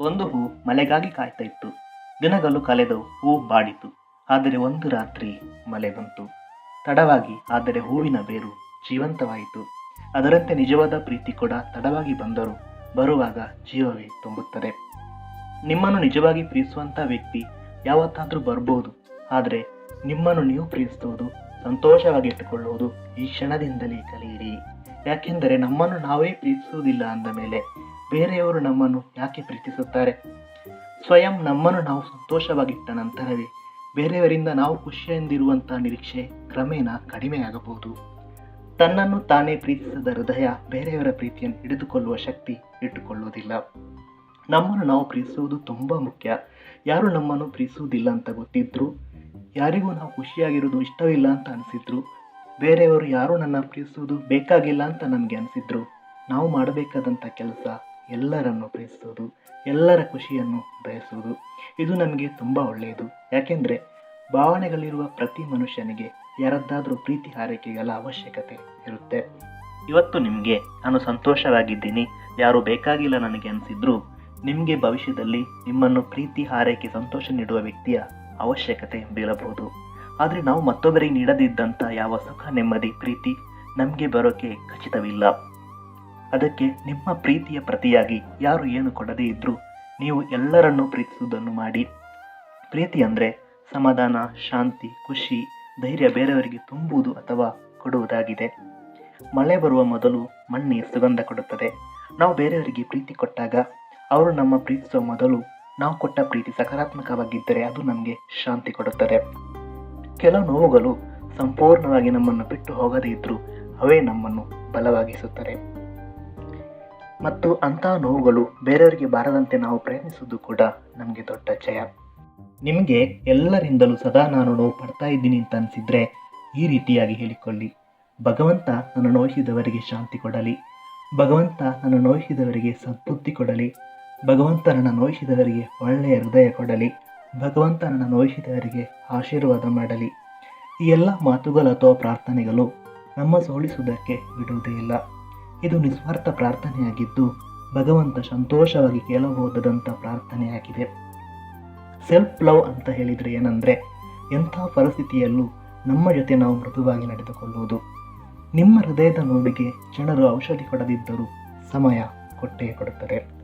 ಒಂದು ಹೂ ಮಳೆಗಾಗಿ ಕಾಯ್ತಾ ಇತ್ತು. ದಿನಗಳು ಕಲೆದು ಹೂ ಬಾಡಿತು. ಆದರೆ ಒಂದು ರಾತ್ರಿ ಮಳೆ ಬಂತು. ತಡವಾಗಿ ಆದರೆ ಹೂವಿನ ಬೇರು ಜೀವಂತವಾಯಿತು. ಅದರಂತೆ ನಿಜವಾದ ಪ್ರೀತಿ ಕೂಡ ತಡವಾಗಿ ಬಂದರೂ ಬರುವಾಗ ಜೀವವೇ ತುಂಬುತ್ತದೆ. ನಿಮ್ಮನ್ನು ನಿಜವಾಗಿ ಪ್ರೀತಿಸುವಂಥ ವ್ಯಕ್ತಿ ಯಾವತ್ತಾದರೂ ಬರ್ಬೋದು. ಆದರೆ ನಿಮ್ಮನ್ನು ನೀವು ಪ್ರೀತಿಸುವುದು ಸಂತೋಷವಾಗಿ ಇಟ್ಟುಕೊಳ್ಳುವುದು ಈ ಕ್ಷಣದಿಂದಲೇ ಕಲಿಯಿರಿ. ಯಾಕೆಂದರೆ ನಮ್ಮನ್ನು ನಾವೇ ಪ್ರೀತಿಸುವುದಿಲ್ಲ ಅಂದ ಮೇಲೆ ಬೇರೆಯವರು ನಮ್ಮನ್ನು ಯಾಕೆ ಪ್ರೀತಿಸುತ್ತಾರೆ? ಸ್ವಯಂ ನಮ್ಮನ್ನು ನಾವು ಸಂತೋಷವಾಗಿಟ್ಟ ನಂತರವೇ ಬೇರೆಯವರಿಂದ ನಾವು ಖುಷಿಯಿಂದಿರುವಂಥ ನಿರೀಕ್ಷೆ ಕ್ರಮೇಣ ಕಡಿಮೆಯಾಗಬಹುದು. ತನ್ನನ್ನು ತಾನೇ ಪ್ರೀತಿಸದ ಹೃದಯ ಬೇರೆಯವರ ಪ್ರೀತಿಯನ್ನು ಹಿಡಿದುಕೊಳ್ಳುವ ಶಕ್ತಿ ಇಟ್ಟುಕೊಳ್ಳುವುದಿಲ್ಲ. ನಮ್ಮನ್ನು ನಾವು ಪ್ರೀತಿಸುವುದು ತುಂಬ ಮುಖ್ಯ. ಯಾರು ನಮ್ಮನ್ನು ಪ್ರೀತಿಸುವುದಿಲ್ಲ ಅಂತ ಗೊತ್ತಿದ್ರು, ಯಾರಿಗೂ ನಾವು ಖುಷಿಯಾಗಿರೋದು ಇಷ್ಟವಿಲ್ಲ ಅಂತ ಅನಿಸಿದ್ರು ಬೇರೆಯವರು ಯಾರು ನನ್ನ ಪ್ರೀತಿಸುವುದು ಬೇಕಾಗಿಲ್ಲ ಅಂತ ನಮಗೆ ಅನಿಸಿದ್ರು. ನಾವು ಮಾಡಬೇಕಾದಂಥ ಕೆಲಸ ಎಲ್ಲರನ್ನು ಪ್ರೀತಿಸೋದು ಎಲ್ಲರ ಖುಷಿಯನ್ನು ಬಯಸುವುದು. ಇದು ನಮಗೆ ತುಂಬ ಒಳ್ಳೆಯದು. ಯಾಕೆಂದರೆ ಭಾವನೆಗಳಿರುವ ಪ್ರತಿ ಮನುಷ್ಯನಿಗೆ ಯಾರದ್ದಾದರೂ ಪ್ರೀತಿ ಹಾರೈಕೆಗಳ ಅವಶ್ಯಕತೆ ಇರುತ್ತೆ. ಇವತ್ತು ನಿಮಗೆ ನಾನು ಸಂತೋಷವಾಗಿದ್ದೀನಿ. ಯಾರು ಬೇಕಾಗಿಲ್ಲ ನನಗೆ ಅನಿಸಿದ್ರು, ನಿಮಗೆ ಭವಿಷ್ಯದಲ್ಲಿ ನಿಮ್ಮನ್ನು ಪ್ರೀತಿ ಹಾರೈಕೆ ಸಂತೋಷ ನೀಡುವ ವ್ಯಕ್ತಿಯ ಅವಶ್ಯಕತೆ ಬೀಳಬಹುದು ಆದರೆ ನಾವು ಮತ್ತೊಬ್ಬರಿಗೆ ನೀಡದಿದ್ದಂಥ ಯಾವ ಸುಖ, ನೆಮ್ಮದಿ, ಪ್ರೀತಿ ನಮಗೆ ಬರೋಕೆ ಖಚಿತವಿಲ್ಲ. ಅದಕ್ಕೆ ನಿಮ್ಮ ಪ್ರೀತಿಯ ಪ್ರತಿಯಾಗಿ ಯಾರು ಏನು ಕೊಡದೇ ಇದ್ದರೂ ನೀವು ಎಲ್ಲರನ್ನೂ ಪ್ರೀತಿಸುವುದನ್ನು ಮಾಡಿ. ಪ್ರೀತಿ ಅಂದರೆ ಸಮಾಧಾನ, ಶಾಂತಿ, ಖುಷಿ, ಧೈರ್ಯ ಬೇರೆಯವರಿಗೆ ತುಂಬುವುದು ಅಥವಾ ಕೊಡುವುದಾಗಿದೆ. ಮಳೆ ಬರುವ ಮೊದಲು ಮಣ್ಣಿ ಸುಗಂಧ ಕೊಡುತ್ತದೆ. ನಾವು ಬೇರೆಯವರಿಗೆ ಪ್ರೀತಿ ಕೊಟ್ಟಾಗ ಅವರು ನಮ್ಮ ಪ್ರೀತಿಸುವ ಮೊದಲು ನಾವು ಕೊಟ್ಟ ಪ್ರೀತಿ ಸಕಾರಾತ್ಮಕವಾಗಿದ್ದರೆ ಅದು ನಮಗೆ ಶಾಂತಿ ಕೊಡುತ್ತದೆ. ಕೆಲವು ನೋವುಗಳು ಸಂಪೂರ್ಣವಾಗಿ ನಮ್ಮನ್ನು ಬಿಟ್ಟು ಹೋಗದೇ ಇದ್ದರೂ ಅವೇ ನಮ್ಮನ್ನು ಬಲವಾಗಿಸುತ್ತದೆ ಮತ್ತು ಅಂತಹ ನೋವುಗಳು ಬೇರೆಯವರಿಗೆ ಬಾರದಂತೆ ನಾವು ಪ್ರಯತ್ನಿಸುವುದು ಕೂಡ ನಮಗೆ ದೊಡ್ಡ ಜಯ. ನಿಮಗೆ ಎಲ್ಲರಿಂದಲೂ ಸದಾ ನಾನು ನೋವು ಪಡ್ತಾ ಇದ್ದೀನಿ ಅಂತ ಅನಿಸಿದರೆ ಈ ರೀತಿಯಾಗಿ ಹೇಳಿಕೊಳ್ಳಿ. ಭಗವಂತ ನನ್ನ ನೋಯಿಸಿದವರಿಗೆ ಶಾಂತಿ ಕೊಡಲಿ. ಭಗವಂತ ನನ್ನ ನೋಯಿಸಿದವರಿಗೆ ಸದ್ಬುದ್ಧಿ ಕೊಡಲಿ. ಭಗವಂತ ನನ್ನ ನೋಯಿಸಿದವರಿಗೆ ಒಳ್ಳೆಯ ಹೃದಯ ಕೊಡಲಿ. ಭಗವಂತ ನನ್ನ ನೋಯಿಸಿದವರಿಗೆ ಆಶೀರ್ವಾದ ಮಾಡಲಿ. ಈ ಎಲ್ಲ ಮಾತುಗಳು ಅಥವಾ ಪ್ರಾರ್ಥನೆಗಳು ನಮ್ಮ ಸೋಲಿಸುವುದಕ್ಕೆ ಬಿಡುವುದೇ ಇಲ್ಲ. ಇದು ನಿಸ್ವಾರ್ಥ ಪ್ರಾರ್ಥನೆಯಾಗಿದ್ದು ಭಗವಂತ ಸಂತೋಷವಾಗಿ ಕೇಳಬಹುದಾದಂಥ ಪ್ರಾರ್ಥನೆಯಾಗಿದೆ. ಸೆಲ್ಫ್ ಲವ್ ಅಂತ ಹೇಳಿದರೆ ಏನಂದರೆ ಎಂಥ ಪರಿಸ್ಥಿತಿಯಲ್ಲೂ ನಮ್ಮ ಜೊತೆ ನಾವು ಮೃದುವಾಗಿ ನಡೆದುಕೊಳ್ಳುವುದು. ನಿಮ್ಮ ಹೃದಯದ ನೋವಿಗೆ ಜನರು ಔಷಧಿ ಕೊಡದಿದ್ದರೂ ಸಮಯ ಕೊಟ್ಟೇ ಕೊಡುತ್ತದೆ.